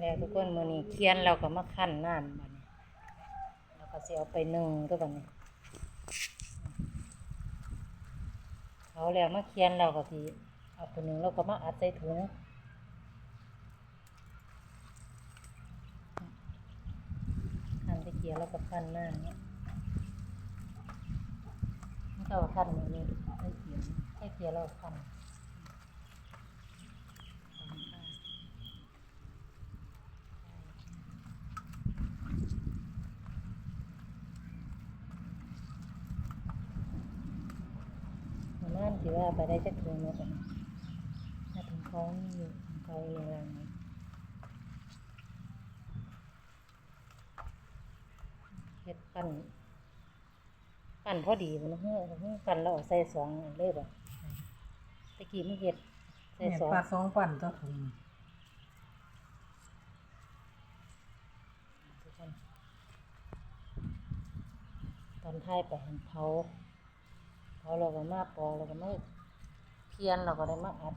แล้วทุกคนมือนี้เคียนเราก็มาคั่นน้ำบัดนี้แล้วก็เสิเอาไปนึ่งตัวบัดนี้เอาแล้วมาเคียนเราก็สิเอาไปนึ่งแล้วก็มาอัดใส่ถุงคั่นตะเกียบแล้วก็คั่นน้ำเนี่ยมันก็เอาคั่นมือนี้ใส่เกียบใส่เกียบแล้วก็คั่น มันนั่นสิว่าไปได้จักถุงเนาะกันถ้าถุงเขามีอยู่ถุงเขาอย่างไรเฮ็ดปั้นปั้นพอดีบ่เนาะเฮ้อเฮ้อปั้นแล้วเอาใส่สองอันเลยบ่ตะกี้มันเฮ็ดใส่เนี่ยสองปลาสองปั่นเจ้าถุงทุกคนตอนท้ายไปเห็นเผา เผาเราก็มาปอกเราก็มาเพียนเราก็ได้มาอัด